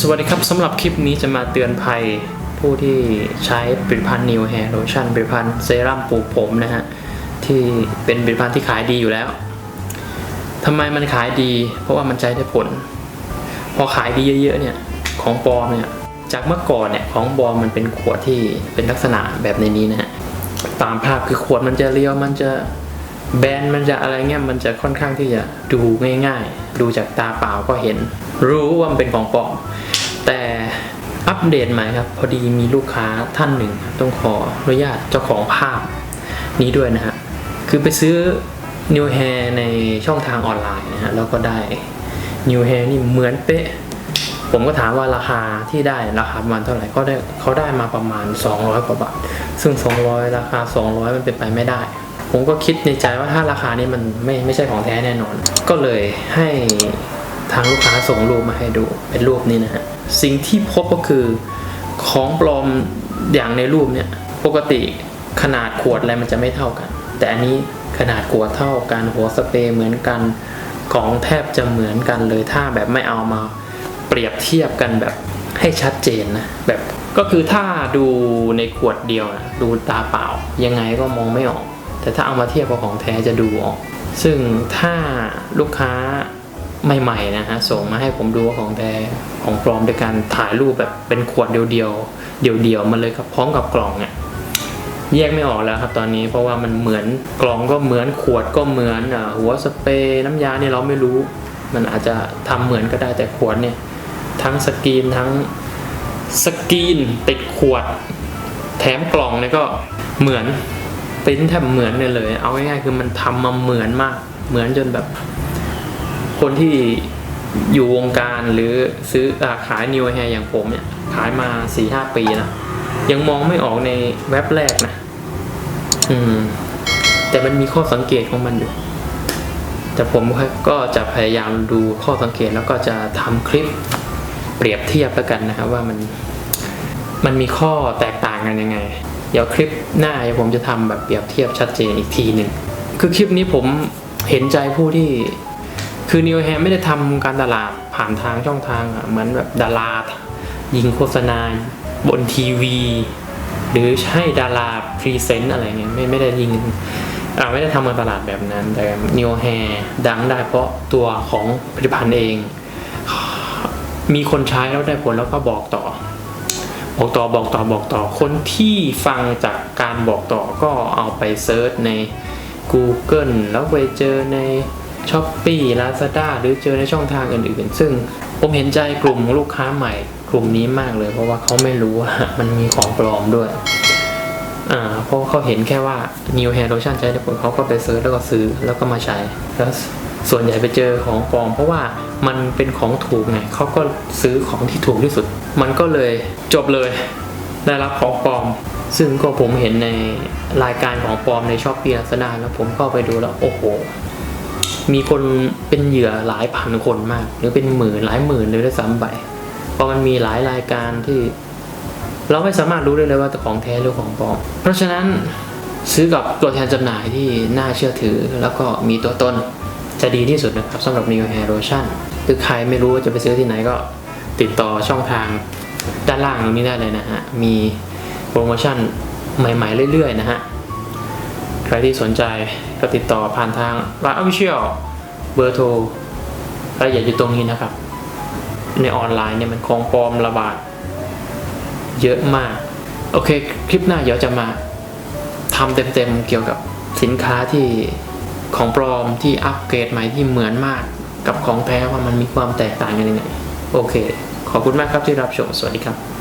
สวัสดีครับสำหรับคลิปนี้จะมาเตือนภัยผู้ที่ใช้ผลิตภัณฑ์ New Hair Lotion ผลิตภัณฑ์เซรั่มปลูกผมนะฮะ ที่เป็นผลิตภัณฑ์ที่ขายดีอยู่แล้วทำไมมันขายดี เพราะว่ามันใช้ได้ผล พอขายดีเยอะๆเนี่ยของปลอมเนี่ยจากเมื่อก่อนเนี่ยของปลอมมันเป็นขวดที่เป็นลักษณะแบบในนี้นะฮะตามภาพคือขวดมันจะเรียวมันจะ แบรนด์มันจะอะไรเงี้ยมันจะค่อนข้างที่จะดูง่ายๆ ดูจากตาเปล่าก็เห็น รู้ว่ามันเป็นของปลอมแต่อัปเดตใหม่ครับ พอดีมีลูกค้าท่านหนึ่ง ต้องขออนุญาตเจ้าของภาพนี้ด้วยนะฮะ คือไปซื้อ New Hair ในช่องทางออนไลน์นะฮะ แล้วก็ได้ New Hair นี่เหมือนเป๊ะ ผมก็ถามว่าราคาที่ได้ราคาประมาณเท่าไหร่ก็ได้เขาได้มาประมาณ 200 กว่าบาท ซึ่ง 200 ราคา 200 มันเป็นไปไม่ได้ ผมก็คิดในใจว่าถ้าราคานี้มันไม่ไม่ใช่ของแท้แน่นอน ก็เลยให้ทางลูกค้าส่งรูปมาให้ดูเป็นรูปนี้นะฮะสิ่งที่พบก็คือของปลอมอย่างในรูปเนี่ยปกติขนาดขวดอะไรมันจะไม่เท่ากัน แต่อันนี้ขนาดขวดเท่ากันหัวสเปรย์เหมือนกันของแทบจะเหมือนกันเลยถ้าแบบไม่เอามาเปรียบเทียบกันแบบให้ชัดเจนนะแบบก็คือถ้าดูในขวดเดียวนะดูตาเปล่ายังไงก็มองไม่ออก แต่ถ้าเอามาเทียบกับของแท้จะดูออก ซึ่งถ้าลูกค้าใหม่ๆนะฮะส่งมาให้ผมดูว่าของแท้ของปลอมโดยการถ่ายรูปแบบเป็นขวดเดียวๆเดียวๆมาเลยครับพร้อมกับกล่องอะแยกไม่ออกแล้วครับตอนนี้เพราะว่ามันเหมือนกล่องก็เหมือนขวดก็เหมือนอหัวสเปรย์น้ำยาเนี่ยเราไม่รู้ มันอาจจะทำเหมือนก็ได้แต่ขวดเนี่ยทั้งสกรีนทั้งสกรีนติดขวด แถมกล่องเนี่ยก็เหมือน ปริ้นแทบเหมือนเลยเลย เอาง่ายๆคือมันทำมาเหมือนมาก เหมือนจนแบบ คนที่อยู่วงการหรือซื้ออขายนิวแฮร์อย่างผมเนี่ย ขายมาสี่ห้าปีนะ ยังมองไม่ออกในเว็บแรกนะ อืม แต่มันมีข้อสังเกตของมันอยู่ แต่ผมก็จะพยายามดูข้อสังเกตแล้วก็จะทำคลิปเปรียบเทียบแล้วกันนะครับว่ามัน มันมีข้อแตกต่างกันยังไง เดี๋ยวคลิปหน้าเดี๋ยวผมจะทำแบบเปรียบเทียบชัดเจนอีกทีหนึ่งคือคลิปนี้ผมเห็นใจผู้ที่คือนิวแฮมไม่ได้ทำการตลาดผ่านทางช่องทางเหมือนแบบดารายิงโฆษณาบนทีวี หรือให้ดาราพรีเซนต์อะไรเงี้ยไม่ไม่ได้ยิงไม่ได้ทำการตลาดแบบนั้น แต่นิวแฮดังได้เพราะตัวของผลิตภัณฑ์เอง มีคนใช้แล้วได้ผลแล้วก็บอกต่อ บอกต่อบอกต่อบอกต่อ คนที่ฟังจากการบอกต่อก็เอาไปเซิร์ชใน Google แล้วไปเจอใน s h อ p e e Lazada หรือเจอในช่องทางอื่นๆ ซึ่งผมเห็นใจกลุ่มลูกค้าใหม่ กลุ่มนี้มากเลย เพราะว่าเขาไม่รู้ว่ามันมีของปลอมด้วยอ่าเพราะเขาเห็นแค่ว่า New Hair Lotion ใช้ได้ผลเขาก็ไปเซื้อแล้วก็ซื้อแล้วก็มาใช้แล้วส่วนใหญ่ไปเจอของปลอม เพราะว่ามันเป็นของถูกไงเขาก็ซื้อของที่ถูกที่สุด มันก็เลยจบเลยได้รับของปลอม ซึ่งก็ผมเห็นในรายการของปลอมในช้อปปี้ลักษณะแล้วผมก็ไปดูแล้วโอ้โห มีคนเป็นเหยื่อหลายพันคนมาก หรือเป็นหมื่นหลายหมื่นเลยด้วยซ้ำไปเพราะมันมีหลายรายการที่ เราไม่สามารถรู้ได้เลยว่าของแท้หรือของปลอม เพราะฉะนั้นซื้อกับตัวแทนจำหน่ายที่น่าเชื่อถือแล้วก็มีตัวตนจะดีที่สุดนะครับสำหรับ New Hair Lotion หรือใครไม่รู้ว่าจะไปซื้อที่ไหนก็ ติดต่อช่องทางด้านล่างตรงนี้ได้เลยนะฮะ มีโปรโมชั่นใหม่ๆเรื่อยๆนะฮะ ใครที่สนใจก็ติดต่อผ่านทางร้านอ f ฟิเชียลเบอร์โทรรายละเอียดอยู่ตรงนี้นะครับ ในออนไลน์เนี่ยมันของปลอมระบาด เยอะมาก โอเค คลิปหน้าเดี๋ยวจะมาทำเต็มๆเกี่ยวกับสินค้าที่ของปลอมที่อัปเกรดใหม่ที่เหมือนมากกับของแท้ว่ามันมีความแตกต่างกันยังไงโอเค ขอบคุณมากครับที่รับชม สวัสดีครับ